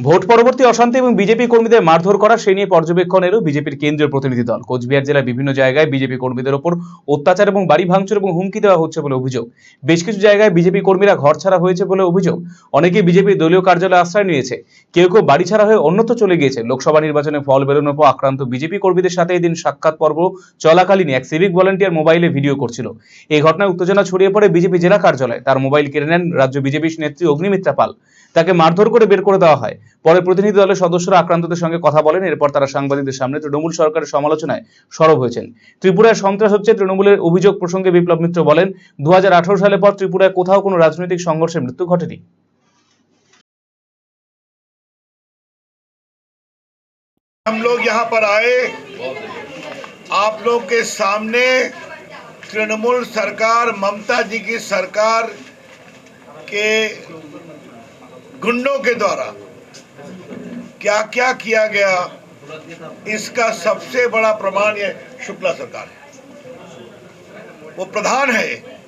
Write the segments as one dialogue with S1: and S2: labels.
S1: Vote পরবর্তী অশান্তি এবং বিজেপি কর্মীদের মারধর করা, সে নিয়ে পর্যবেক্ষণ এলো বিজেপির কেন্দ্রীয় প্রতিনিধি দল। কোচবিহার জেলার বিভিন্ন জায়গায় বিজেপি কর্মীদের ওপর অত্যাচার এবং বাড়ি ভাঙচুর এবং হুমকি দেওয়া হচ্ছে বলে অভিযোগ। বেশ কিছু জায়গায় বিজেপি কর্মীরা ঘর ছাড়া হয়েছে বলে অভিযোগ। অনেকেই বিজেপির দলীয় কার্যালয়ে আশ্রয় নিয়েছে। কেউ কেউ বাড়ি ছাড়া হয়ে অন্যত্র চলে গিয়েছে। লোকসভা নির্বাচনে ফল বেরোনোর পর আক্রান্ত বিজেপি কর্মীদের সাথে এদিন সাক্ষাৎ পর্ব চলাকালীন এক সিভিক ভলান্টিয়ার মোবাইলে ভিডিও করছিল। এই ঘটনায় উত্তেজনা ছড়িয়ে পড়ে বিজেপি জেলা কার্যালয়ে। তার মোবাইল কেড়ে নেন রাজ্য বিজেপি নেত্রী অগ্নিমিত্রা পাল। তাকে মারধর করে বের করে দেওয়া হয়। পরে প্রতিনিধি দলের সদস্যরা আক্রান্তদের সঙ্গে কথা বলেন এরপর তারা সাংবাদিকদের সামনে তৃণমূল সরকারের সমালোচনায় সরব হয়েছেন ত্রিপুরায় সন্ত্রাস হচ্ছে তৃণমূলের অভিযোগ প্রসঙ্গে বিপ্লব মিত্র বলেন দু সালে পর ত্রিপুরায় কোথাও কোনো রাজনৈতিক সংঘর্ষে মৃত্যু ঘটেনি
S2: हम लोग यहाँ पर आए आप लोग के सामने तृणमूल सरकार ममता जी की सरकार के गुंडों के द्वारा क्या क्या किया गया? इसका सबसे बड़ा प्रमाण ये शुक्ला सरकार है। वो प्रधान है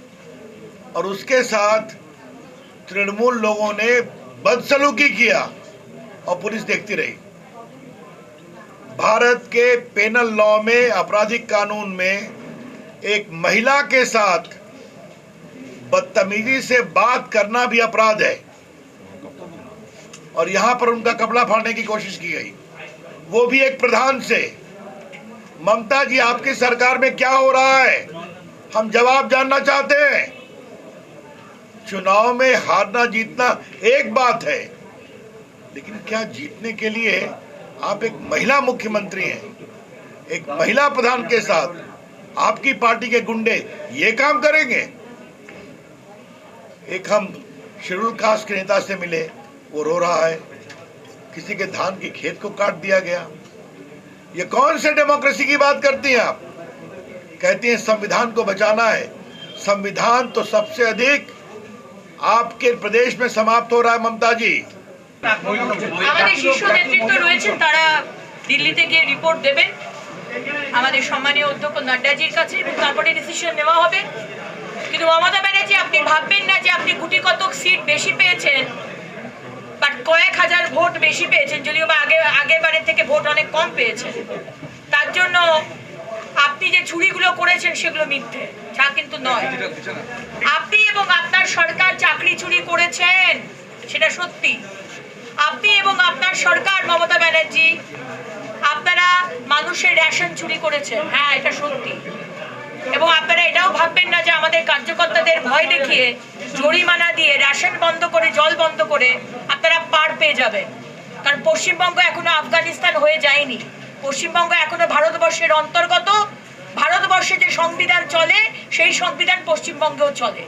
S2: और उसके साथ तृणमूल लोगों ने बदसलूकी किया और पुलिस देखती रही। भारत के पेनल लॉ में, आपराधिक कानून में एक महिला के साथ बदतमीजी से बात करना भी अपराध है। और यहाँ पर उनका कपड़ा फाड़ने की कोशिश की गई। वो भी एक प्रधान से। ममता जी, आपकी सरकार में क्या हो रहा है? हम जवाब जानना चाहते हैं। चुनाव में हारना जीतना एक बात है, लेकिन क्या जीतने के लिए आप एक महिला मुख्यमंत्री हैं? एक महिला प्रधान के साथ आपकी पार्टी के गुंडे ये काम करेंगे? एक हम शेड्यूल कास्ट के नेता से मिले वो रो रहा है किसी के धान के खेत को काट दिया गया ये कौन से डेमोक्रेसी की बात करती हैं आप कहती हैं संविधान को बचाना है संविधान तो सबसे अधिक आपके प्रदेश में समाप्त हो रहा है ममता जी
S3: আমাদের শীর্ষ নেতৃত্ব রয়েছেন তারা দিল্লিতে গিয়ে রিপোর্ট দেবেন আমাদের সম্মানীয় অধ্যক্ষ নাড্ডাজির কাছে এবং তারপরে ডিসিশন নেওয়া হবে কিন্তু মমতা ব্যানার্জি আপনি ভাববেন না যে আপনি গুটি কতক সিট বেশি পেয়েছেন বাট কয়েক হাজার ভোট বেশি পেয়েছেন, যদিও বা আগে আগের বারের থেকে ভোট অনেক কম পেয়েছেন। তার জন্য আপনি যে চুরিগুলো করেছেন সেগুলো মিথ্যে, যা কিন্তু নয়। আপনি এবং আপনার সরকার চাকরি চুরি করেছেন, সেটা সত্যি। আপনি এবং আপনার সরকার, মমতা ব্যানার্জি, আপনারা মানুষের রেশন চুরি করেছেন। হ্যাঁ এটা সত্যি। এবং আপনারা এটাও ভাববেন না যে আমাদের কার্যকর্তাদের ভয় দেখিয়ে জরিমানা দিয়ে রেশন বন্ধ করে, জল বন্ধ করে আপনারা যাবে। কারণ পশ্চিমবঙ্গ এখনও আফগানিস্তান হয়ে যায়নি। পশ্চিমবঙ্গ এখনও ভারতবর্ষের অন্তর্গত। ভারতবর্ষে যে সংবিধান চলে, সেই সংবিধান পশ্চিমবঙ্গেও চলে।